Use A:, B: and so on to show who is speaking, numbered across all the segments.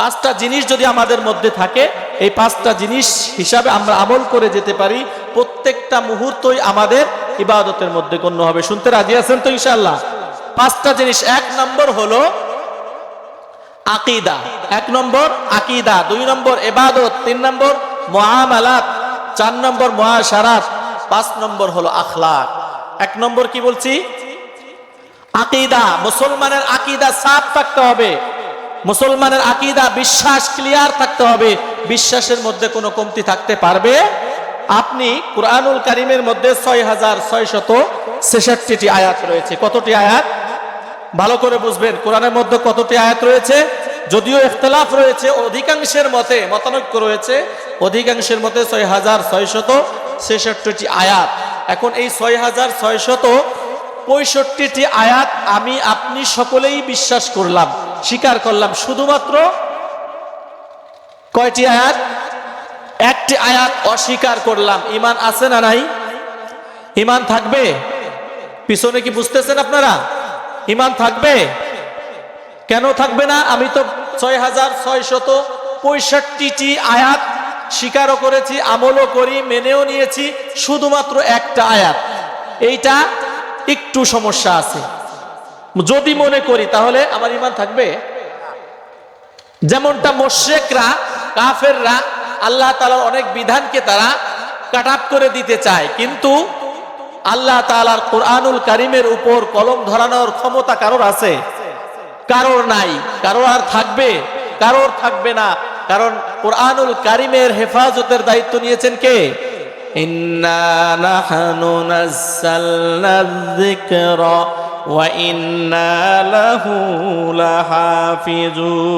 A: পাঁচটা জিনিস যদি আমাদের মধ্যে থাকে, এই পাঁচটা জিনিস হিসাবে আমরা আমল করে যেতে পারি। প্রত্যেকটা মুহূর্তই আমাদের ইবাদতের মধ্যে গণ্য হবে। শুনতে রাজি আছেন তো ইনশাল্লাহ পাঁচটা জিনিস, এক নম্বর হলো আকিদা। এক নম্বর আকিদা, দুই নম্বর এবাদত তিন নম্বর মহামালাত চার নম্বর মহাসারাত পাঁচ নম্বর হলো আখলাক। এক নম্বর কি বলছি? আকিদা, মুসলমানের আকিদা সাফ থাকতে হবে। মুসলমানের আকিদা, বিশ্বাস ক্লিয়ার থাকতে হবে। বিশ্বাসের মধ্যে কোনো কমতি থাকতে পারবে। আপনি কুরআনুল কারিমের মধ্যে ছয় হাজার ছয় শত ছেষট্টিটি আয়াত রয়েছে। কতটি আয়াত? ভালো করে বুঝবেন, কোরআনের মধ্যে কতটি আয়াত রয়েছে? যদিও ইখতলাফ রয়েছে, অধিকাংশের মতে, মতানৈক্য রয়েছে, অধিকাংশের মতে ছয় হাজার ছয়শত ছেষট্টিটি আয়াত। এখন এই ছয় হাজার ছয়শত পঁয়ষট্টিটি আয়াত আমি আপনি সকলেই বিশ্বাস করলাম, স্বীকার করলাম। শুধুমাত্র কয়টি আয়াত? একটি আয়াত অস্বীকার করলাম। ইমান আছে না নাই? ইমান থাকবে? পিছনে কি বুঝতেছেন আপনারা? ইমান থাকবে? কেন থাকবে না? আমি তো ছয় হাজার ছয় শত পঁয়ষট্টিটি আয়াত স্বীকারও করেছি, আমলও করি, মেনেও নিয়েছি, শুধুমাত্র একটা আয়াত। এইটা একটু সমস্যা আছে। যদি মনে করি, তাহলে আমার ইমান থাকবে? যেমনটা মোশেকরা, কাফেররা, আল্লাহ তালার অনেক বিধানকে তারা কাট করে দিতে চায়। কিন্তু আল্লাহ তালার কোরআনুল কারিমের উপর কলম ধরানোর ক্ষমতা কারোর আছে? কারোর নাই। কারোর আর থাকবে? কারোর থাকবে না। কারণ কোরআনুল কারিমের হেফাজতের দায়িত্ব নিয়েছেন কে? إنا نحن نزلنا الذكر وإنا له لحافظون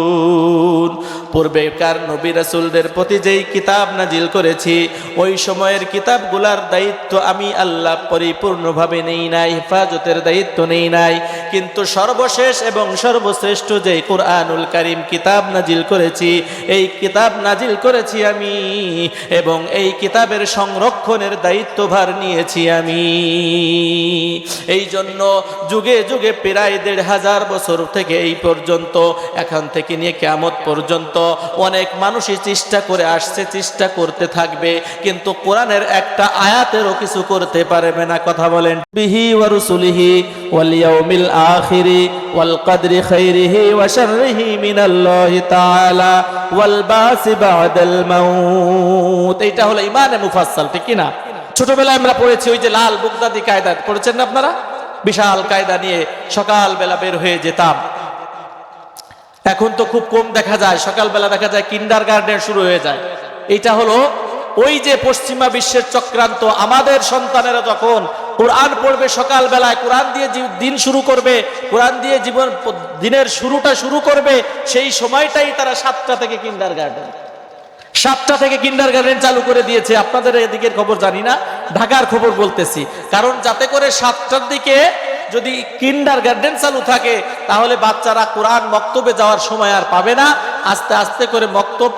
A: পূর্বেকার নবী রাসুলদের প্রতি যেই কিতাব নাজিল করেছি, ওই সময়ের কিতাবগুলার দায়িত্ব আমি আল্লাহ পরিপূর্ণভাবে নেই নাই, হেফাজতের দায়িত্ব নেই নাই। কিন্তু সর্বশেষ এবং সর্বশ্রেষ্ঠ যেই কোরআনুল কারিম কিতাব নাজিল করেছি, এই কিতাব নাজিল করেছি আমি এবং এই কিতাবের সংরক্ষণের দায়িত্বভার নিয়েছি আমি। এই জন্য যুগে যুগে প্রায় দেড় হাজার বছর থেকে এই পর্যন্ত, এখান থেকে নিয়ে কেমত পর্যন্ত অনেক মানুষই চেষ্টা করে আসছে, চেষ্টা করতে থাকবে, কিন্তু কোরআনের একটা আয়াতেরও কিছু করতে পারবে না। কথা বলেন, বিহি ওয়া রুসুলিহি ওয়াল ইয়াউমিল আখিরি ওয়াল কদরি খাইরিহি ওয়া শাররিহি মিনাল্লাহি তাআলা ওয়াল বাসি বাদাল মাউত। এটা হলো ইমানে মুফাসসাল, ঠিক কি না ছোটবেলায় আমরা পড়েছি ওই যে লাল বুগদাদি কায়দা, পড়েছেন না আপনারা? বিশাল কায়দা নিয়ে সকালবেলা বের হয়ে যেতাম। এখন তো খুব কম দেখা যায়। সকালবেলা দেখা যায় কিন্ডার গার্ডেন শুরু হয়ে যায়। এটা হলো ওই যে পশ্চিমা বিশ্বের চক্রান্ত। আমাদের সন্তানেরা যখন কোরআন পড়বে সকালবেলায়, কোরআন দিয়ে দিন শুরু করবে, কোরআন দিয়ে জীবন দিনের শুরুটা শুরু করবে, সেই সময়টাই তারা সাতটা থেকে কিন্ডার গার্ডেন সাতটা থেকে কিন্ডার গার্ডেন চালু করে দিয়েছে। আপনাদের এদিকের খবর জানি না, ঢাকার খবর বলতেছি। কারণ যাতে করে সাতটার দিকে যদি কিন্ডার গার্ডেন চালু থাকে, তাহলে বাচ্চারা কোরআন মক্তবে যাওয়ার সময় আর পাবে না। আস্তে আস্তে করে মক্তব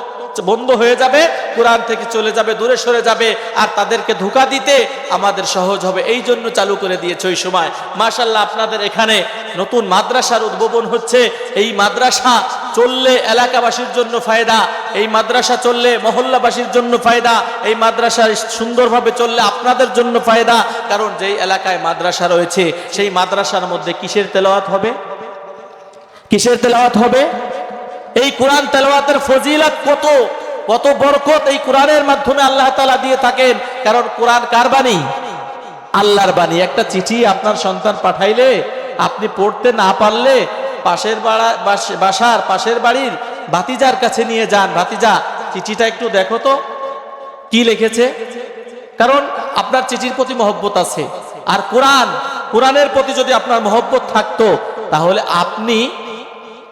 A: বন্ধ হয়ে যাবে, কোরআন থেকে চলে যাবে, দূরে সরে যাবে, আর তাদেরকে ধোকা দিতে আমাদের সহজ হবে। এই জন্য চালু করে দিয়েছে ওই সময়। মাশাল্লাহ আপনাদের এখানে নতুন মাদ্রাসার উদ্বোধন হচ্ছে। এই মাদ্রাসা চললে এলাকাবাসীর জন্য ফায়দা। এই মাদ্রাসা চললে মহল্লাবাসীর জন্য ফায়দা, এই মাদ্রাসা সুন্দরভাবে চললে আপনাদের জন্য ফায়দা। কারণ যেই এলাকায় মাদ্রাসা রয়েছে, সেই মাদ্রাসার মধ্যে কিসের তেলাওয়াত হবে? কিসের তেলাওয়াত হবে? এই কোরআন তেলাওয়াতের ফজিলত কত? কত বরকত এই কোরআনের মাধ্যমে আল্লাহ তাআলা দিয়ে থাকেন। কারণ কোরআন কার বাণী? আল্লাহর বাণী। একটা চিঠি আপনার সন্তান পাঠাইলে, আপনি পড়তে না পারলে পাশের বাড়া বাসার পাশের বাড়ির ভাতিজার কাছে নিয়ে যান। ভাতিজা, চিঠিটা একটু দেখো তো। কি লিখেছে? কারণ আপনার চিঠির প্রতি মহব্বত আছে। আর কোরআন, কোরআনের প্রতি যদি আপনার মহব্বত থাকতো, তাহলে আপনি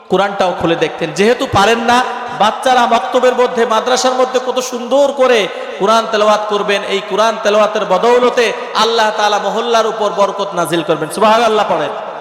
A: কোরআনটাও খুলে দেখতেন। যেহেতু পারেন না, বাচ্চারা মক্তবের মধ্যে, মাদ্রাসার মধ্যে কত সুন্দর করে কোরআন তেলাওয়াত করবেন। এই কোরআন তেলাওয়াতের বদৌলতে আল্লাহ তাআলা মহল্লার উপর বরকত নাজিল করবেন। সুবহানাল্লাহ পড়েন।